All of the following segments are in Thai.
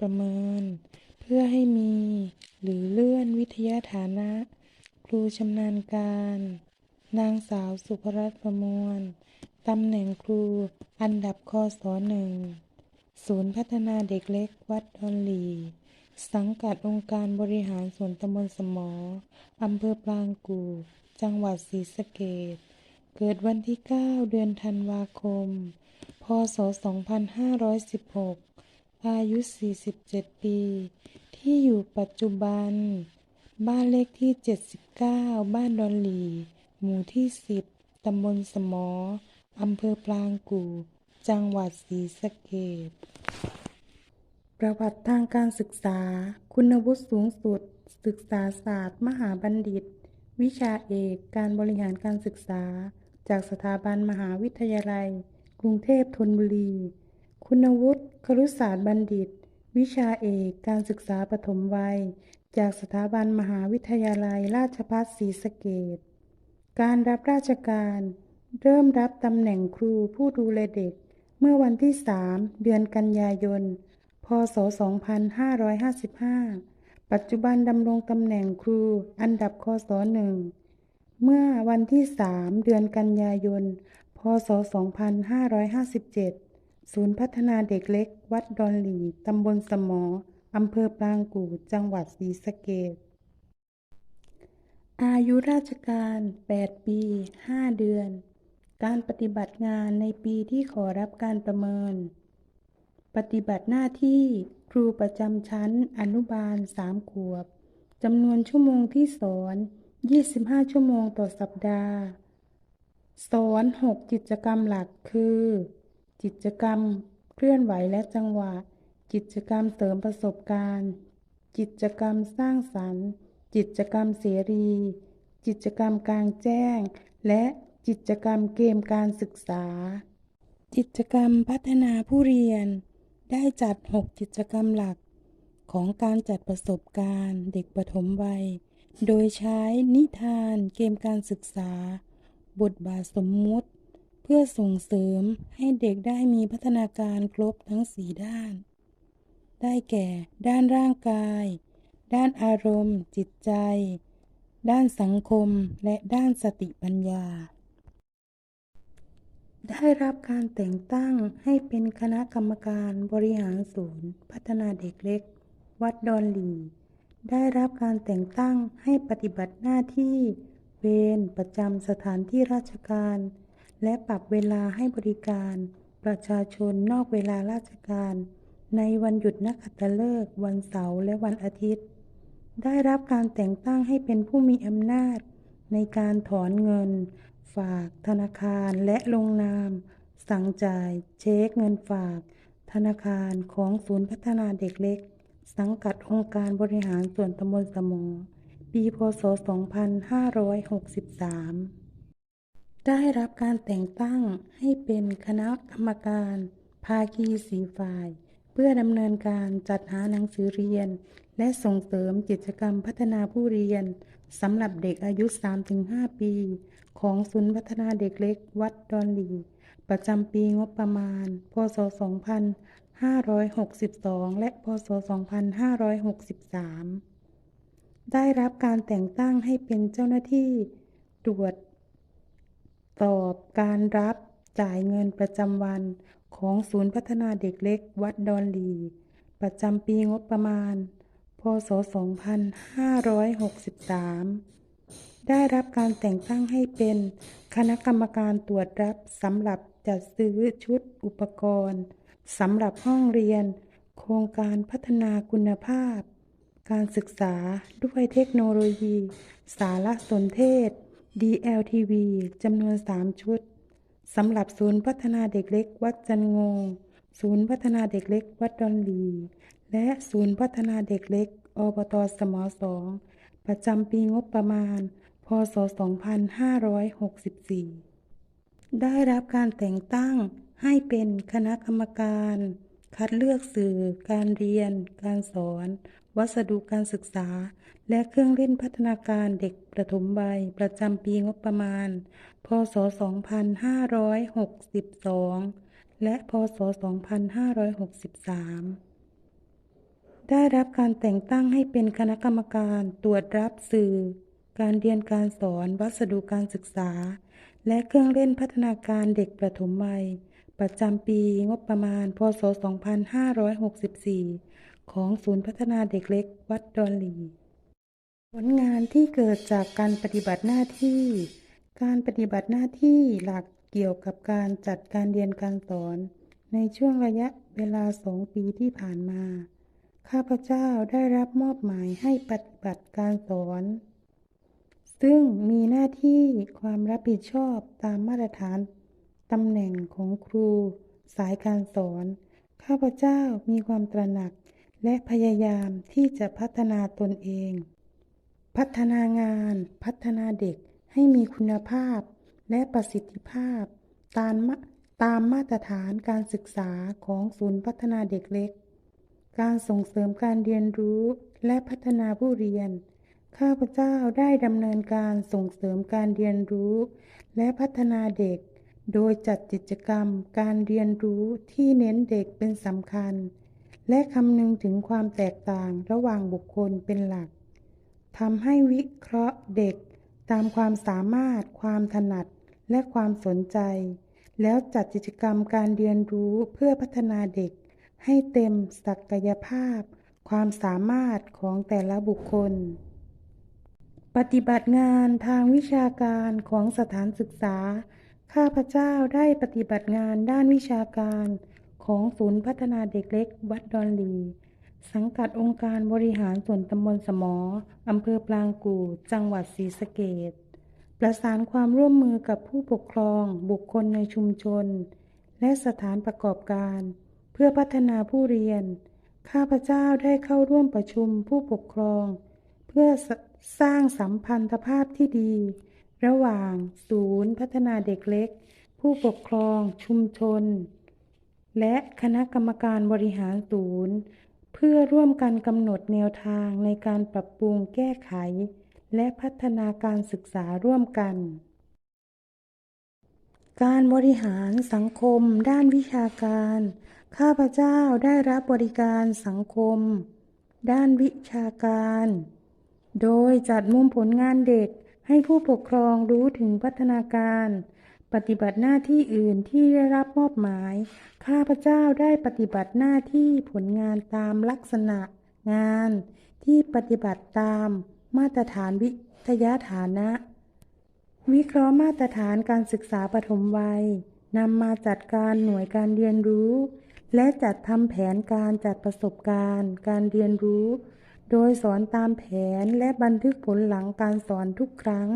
ประเมิน เพื่อให้มี หรือเลื่อนวิทยาฐานะ ครูชำนาญการ นางสาวสุภรัตน์ประมวลตำแหน่งครูอันดับคศหนึ่งศูนย์พัฒนาเด็กเล็กวัดดอนหลี สังกัดองค์การบริหารส่วนตำบลสมออำเภอปรางกูจังหวัดศรีสะเกษเกิดวันที่ 9 เดือนธันวาคม พศ 2516 อายุ 47 ปี ที่อยู่ปัจจุบัน บ้านเลขที่ 79 บ้านดอนหลี หมู่ที่ 10 ตำบลสมอ อำเภอปรางกู่ จังหวัดศรีสะเกษประวัติทางการศึกษา คุณวุฒิสูงสุด ศึกษาศาสตร์ มหาบัณฑิต วิชาเอก การบริหารการศึกษา จากสถาบันมหาวิทยาลัย กรุงเทพธนบุรี คุณวุฒิครุศาสตร์บัณฑิต วิชาเอกการศึกษาปฐมวัย จากสถาบันมหาวิทยาลัยราชภัฏศรีสะเกษการรับราชการ เริ่มรับตำแหน่งครูผู้ดูแลเด็ก เมื่อวันที่ 3 เดือนกันยายน พศ 2555 ปัจจุบันดำรงตำแหน่งครูอันดับคศหนึ่งเมื่อวันที่ 3 เดือนกันยายน พศ 2557 ศูนย์พัฒนาเด็กเล็ก วัดดอนหลีตำบลสมออำเภอปรางกู่ จังหวัดศรีสะเกษอายุราชการ 8 ปี 5 เดือน การปฏิบัติงานในปีที่ขอรับการประเมิน ปฏิบัติหน้าที่ครูประจำชั้นอนุบาล 3 ขวบ จำนวนชั่วโมงที่สอน 25 ชั่วโมงต่อสัปดาห์ สอน 6 กิจกรรมหลักคือ กิจกรรม เคลื่อนไหวและจังหวะ กิจกรรมเสริมประสบการณ์ กิจกรรมสร้างสรรค์ กิจกรรมเสรี กิจกรรมกลางแจ้ง และกิจกรรมเกมการศึกษา กิจกรรมพัฒนาผู้เรียน ได้จัด 6 กิจกรรมหลัก ของการจัดประสบการณ์เด็กปฐมวัย โดยใช้นิทานเกมการศึกษา บทบาทสมมุติ พื่อส่งเสริมให้เด็กได้มีพัฒนาการครบทั้งสีด้าน ได้แก่ ด้านร่างกาย ด้านอารมณ์ จิตใจ ด้านสังคม และด้านสติปัญญา ได้รับการแต่งตั้งให้เป็นคณะกรรมการบริหารศูนย์ พัฒนาเด็กเล็ก วัดดอนหลีได้รับการแต่งตั้งให้ปฏิบัติหน้าที่เวรประจำสถานที่ราชการ และปรับเวลาให้บริการ ประชาชนนอกเวลาราชการ ในวันหยุดนักขัตฤกษ์วันเสาร์และวันอาทิตย์ ได้รับการแต่งตั้งให้เป็นผู้มีอำนาจ ในการถอนเงิน ฝากธนาคารและลงนาม สั่งจ่าย เช็คเงินฝาก ธนาคารของศูนย์พัฒนาเด็กเล็ก สังกัดองค์การบริหารส่วนตำบลสมอปีพศ 2563 ได้รับการแต่งตั้งให้เป็นคณะกรรมการ ภาคีสีฝ่าย เพื่อดำเนินการจัดหาหนังสือเรียน และส่งเสริมกิจกรรมพัฒนาผู้เรียนสำหรับเด็กอายุ 3-5 ปี ของศูนย์พัฒนาเด็กเล็กวัดดอนหลี ประจำปีงบประมาณ พศ 2562 และ พศ 2563 ได้รับการแต่งตั้งให้เป็นเจ้าหน้าที่ตรวจ ตอบการรับจ่ายเงินประจำวันของศูนย์พัฒนาเด็กเล็กวัดดอนหลี ประจำปีงบประมาณ พศ 2563 ได้รับการแต่งตั้งให้เป็นคณะกรรมการตรวจรับสำหรับจัดซื้อชุดอุปกรณ์สำหรับห้องเรียน โครงการพัฒนาคุณภาพ การศึกษาด้วยเทคโนโลยี สารสนเทศ DLTV จำนวน 3 ชุดสำหรับศูนย์พัฒนาเด็กเล็กวัดจันงง ศูนย์พัฒนาเด็กเล็กวัดดอนหลี และศูนย์พัฒนาเด็กเล็กอบตสมอสองประจำปีงบประมาณ พศ 2564 ได้รับการแต่งตั้งให้เป็นคณะกรรมการ คัดเลือกสื่อ การเรียน การสอน วัสดุการศึกษา และเครื่องเล่นพัฒนาการเด็กประถมวัยประจำปีงบประมาณ พศ 2562 และพศ 2563 ได้รับการแต่งตั้งให้เป็นคณะกรรมการตรวจรับสื่อ การเรียนการสอน วัสดุการศึกษา และเครื่องเล่นพัฒนาการเด็กประถมวัย ประจำปีงบประมาณ พศ 2564 ของศูนย์พัฒนาเด็กเล็กวัดดอนหลี ผลงานที่เกิดจากการปฏิบัติหน้าที่ การปฏิบัติหน้าที่หลักเกี่ยวกับการจัดการเรียนการสอน ในช่วงระยะเวลาสองปีที่ผ่านมา ข้าพเจ้าได้รับมอบหมายให้ปฏิบัติการสอน ซึ่งมีหน้าที่ความรับผิดชอบตามมาตรฐาน ตำแหน่งของครู สายการสอน ข้าพเจ้ามีความตระหนัก และพยายามที่จะพัฒนาตนเอง พัฒนางาน พัฒนาเด็กให้มีคุณภาพ และประสิทธิภาพ ตามมาตามมาตรฐานการศึกษาของศูนย์พัฒนาเด็กเล็ก การส่งเสริมการเรียนรู้และพัฒนาผู้เรียน ข้าพเจ้าได้ดำเนินการส่งเสริมการเรียนรู้ และพัฒนาเด็ก โดยจัดกิจกรรมการเรียนรู้ที่เน้นเด็กเป็นสำคัญ และคำนึงถึงความแตกต่างระหว่างบุคคลเป็นหลักทำให้วิเคราะห์เด็กตามความสามารถ ความถนัด และความสนใจ แล้วจัดกิจกรรมการเรียนรู้เพื่อพัฒนาเด็ก ให้เต็มศักยภาพ ความสามารถของแต่ละบุคคล ปฏิบัติงานทางวิชาการของสถานศึกษา ข้าพเจ้าได้ปฏิบัติงานด้านวิชาการของศูนย์พัฒนาเด็กเล็กวัดดอนหลี สังกัดองค์การบริหารส่วนตำบลสมออำเภอปรางกู่ จังหวัดศรีสะเกษประสานความร่วมมือกับผู้ปกครองบุคคลในชุมชน และสถานประกอบการ เพื่อพัฒนาผู้เรียน ข้าพเจ้าได้เข้าร่วมประชุมผู้ปกครอง เพื่อสร้างสัมพันธภาพที่ดี ระหว่าง ศูนย์พัฒนาเด็กเล็ก ผู้ปกครองชุมชน และคณะกรรมการบริหารศูนย์ เพื่อร่วมกันกำหนดแนวทางในการปรับปรุงแก้ไข และพัฒนาการศึกษาร่วมกัน การบริหารสังคมด้านวิชาการ ข้าพเจ้าได้รับบริการสังคม ด้านวิชาการ โดยจัดมุมผลงานเด็ก ให้ผู้ปกครองรู้ถึงพัฒนาการ ปฏิบัติหน้าที่อื่นที่ได้รับมอบหมาย ข้าพเจ้าได้ปฏิบัติหน้าที่ผลงานตามลักษณะงานที่ปฏิบัติตามมาตรฐานวิทยาฐานะ วิเคราะห์มาตรฐานการศึกษาปฐมวัยนำมาจัดการหน่วยการเรียนรู้ และจัดทำแผนการจัดประสบการณ์ การเรียนรู้ โดยสอนตามแผนและบันทึกผลหลังการสอนทุกครั้ง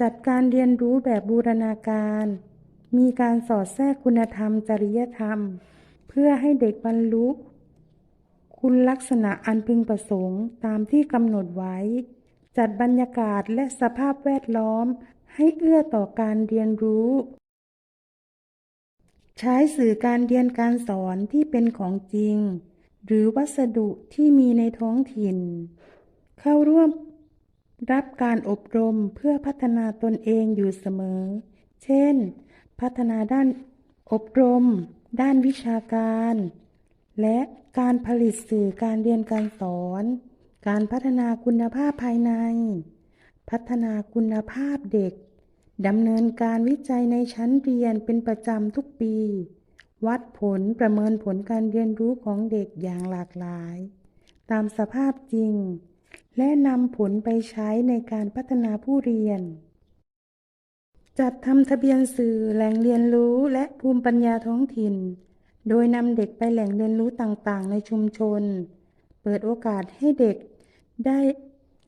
จัดการเรียนรู้แบบบูรณาการ มีการสอดแทรกคุณธรรม จริยธรรม เพื่อให้เด็กบรรลุ คุณลักษณะอันพึงประสงค์ตามที่กำหนดไว้ จัดบรรยากาศและสภาพแวดล้อม ให้เอื้อต่อการเรียนรู้ ใช้สื่อการเรียนการสอนที่เป็นของจริง หรือวัสดุที่มีในท้องถิ่น เข้าร่วมรับการอบรมเพื่อพัฒนาตนเองอยู่เสมอ เช่น พัฒนาด้านอบรม ด้านวิชาการ และการผลิตสื่อการเรียนการสอน การพัฒนาคุณภาพภายใน พัฒนาคุณภาพเด็กดำเนินการวิจัยในชั้นเรียนเป็นประจำทุกปี วัดผลประเมินผลการเรียนรู้ของเด็กอย่างหลากหลาย ตามสภาพจริง และนำผลไปใช้ในการพัฒนาผู้เรียน จัดทำทะเบียนสื่อแหล่งเรียนรู้และภูมิปัญญาท้องถิ่น โดยนำเด็กไปแหล่งเรียนรู้ต่างๆ ในชุมชน เปิดโอกาสให้เด็กได้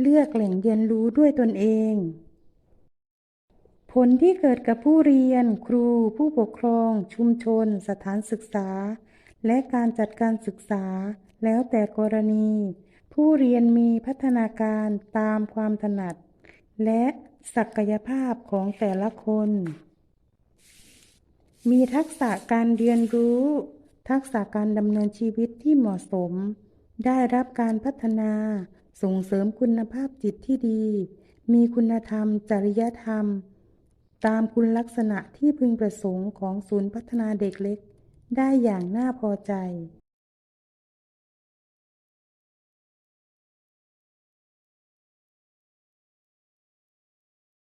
เลือกแหล่งเรียนรู้ด้วยตนเอง ผลที่เกิดกับผู้เรียน ครู ผู้ปกครอง ชุมชน สถานศึกษา และการจัดการศึกษา แล้วแต่กรณี ผู้เรียนมีพัฒนาการตามความถนัด และศักยภาพของแต่ละคน มีทักษะการเรียนรู้ ทักษะการดำเนินชีวิตที่เหมาะสม ได้รับการพัฒนา ส่งเสริมคุณภาพจิตที่ดี มีคุณธรรม จริยธรรม ตามคุณลักษณะที่พึงประสงค์ของศูนย์พัฒนาเด็กเล็กได้อย่างน่าพอใจ